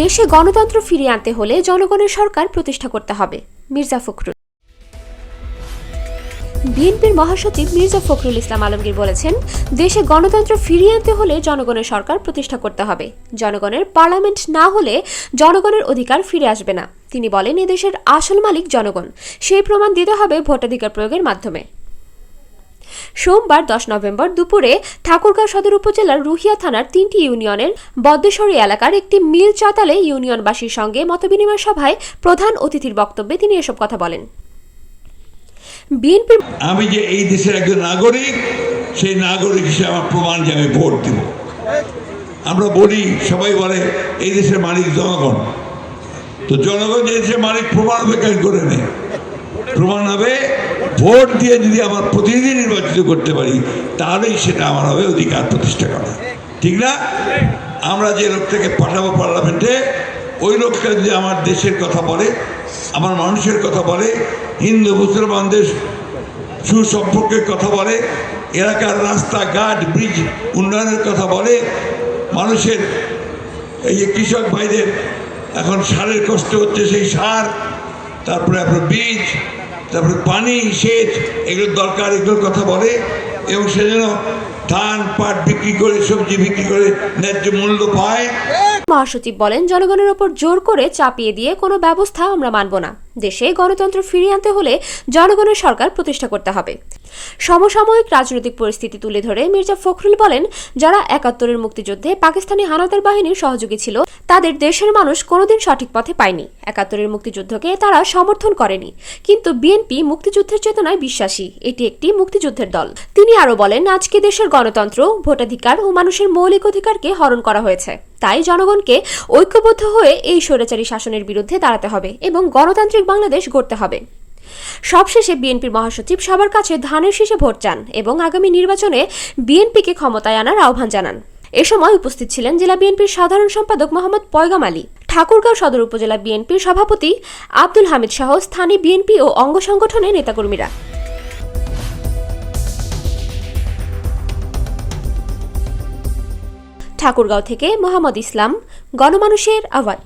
দেশে গণতন্ত্র ফিরিয়ে আনতে হলে জনগণের সরকার প্রতিষ্ঠা করতে হবে। মির্জা ফখরুল। বিএনপির মহাসচিব মির্জা ফখরুল ইসলাম আলমগীর বলেছেন, দেশে গণতন্ত্র ফিরিয়ে আনতে হলে জনগণের সরকার প্রতিষ্ঠা করতে হবে। জনগণের পার্লামেন্ট না হলে জনগণের অধিকার ফিরে আসবে না। তিনি বলেন, এদেশের আসল মালিক জনগণ। সেই প্রমাণ দিতে হবে ভোটাধিকার প্রয়োগের মাধ্যমে। সোমবার দশ নভেম্বর দুপুরে ঠাকুরগাঁও সদর উপজেলার রুহিয়া থানার তিনটি ইউনিয়নের বদ্দেশ্বরী এলাকার একটি মিল চাতালে ইউনিয়নবাসীর সঙ্গে মতবিনিময় সভায় প্রধান অতিথির বক্তব্যে তিনি এসব কথা বলেন। বিএনপির আমি যে এই দেশের একজন নাগরিক, সেই নাগরিক হিসেবে আমার প্রমাণ যে আমি ভোট দেব। আমরা বলি, সবাই বলে, এই দেশের মালিক জনগণ। তো জনগণ যে দেশের মালিক, প্রমাণ হবে কেন করে নেই। প্রমাণ হবে ভোট দিয়ে যদি আমার প্রতিনিধি নির্বাচিত করতে পারি, তাহলেই সেটা আমার হবে অধিকার প্রতিষ্ঠা করা। ঠিক না? আমরা যে লোকটাকে পাঠাবো পার্লামেন্টে, ওই লোকটা যদি আমার দেশের কথা বলে, আমার মানুষের কথা বলে, হিন্দু মুসলমানদের সুসম্পর্কের কথা বলে, এলাকার রাস্তাঘাট, ব্রিজ উন্নয়নের কথা বলে, মানুষের এই যে কৃষক ভাইদের এখন সারের কষ্ট হচ্ছে সেই সার, তারপরে আপনার বীজ তারপরে পানি, সেচ, এগুলোর দরকার, এগুলোর কথা বলে এবং সেজন্য ধান, পাট বিক্রি করে, সবজি বিক্রি করে ন্যায্য মূল্য পায়। মহাসচিব বলেন, জনগণের ওপর জোর করে চাপিয়ে দিয়ে কোনো ব্যবস্থা আমরা মানব না। দেশে গণতন্ত্র ফিরিয়ে আনতে হলে জনগণের সরকার প্রতিষ্ঠা করতে হবে। সমসাময়িক রাজনৈতিক পরিস্থিতি তুলে ধরে মির্জা ফখরুল বলেন, যারা একাত্তরের মুক্তিযুদ্ধে পাকিস্তানি হানাদার বাহিনীর সহযোগী ছিল তাদের দেশের মানুষ কোনোদিন সঠিক পথে পায়নি। একাত্তরের মুক্তিযুদ্ধকে তারা সমর্থন করেনি। কিন্তু বিএনপি মুক্তিযুদ্ধের চেতনায় বিশ্বাসী। এটি একটি মুক্তিযুদ্ধের দল। তিনি আরও বলেন, আজকে দেশের গণতন্ত্র, ভোটাধিকার ও মানুষের মৌলিক অধিকারকে হরণ করা হয়েছে। তাই জনগণকে ঐক্যবদ্ধ হয়ে এই স্বৈরাচারী শাসনের বিরুদ্ধে দাঁড়াতে হবে এবং গণতান্ত্রিক বাংলাদেশ গড়তে হবে। সবশেষে বিএনপির মহাসচিব সবার কাছে ধানের শীষে ভোট চান এবং আগামী নির্বাচনে বিএনপিকে ক্ষমতায় আনার আহ্বান জানান। এ সময় উপস্থিত ছিলেন জেলা বিএনপির সাধারণ সম্পাদক মোহাম্মদ পয়গাম আলী, ঠাকুরগাঁও সদর উপজেলা বিএনপির সভাপতি আব্দুল হামিদ সহ স্থানীয় বিএনপি ও অঙ্গ সংগঠনের নেতাকর্মীরা। ঠাকুরগাঁও থেকে মোহাম্মদ ইসলাম, গণমানুষের আওয়াজ।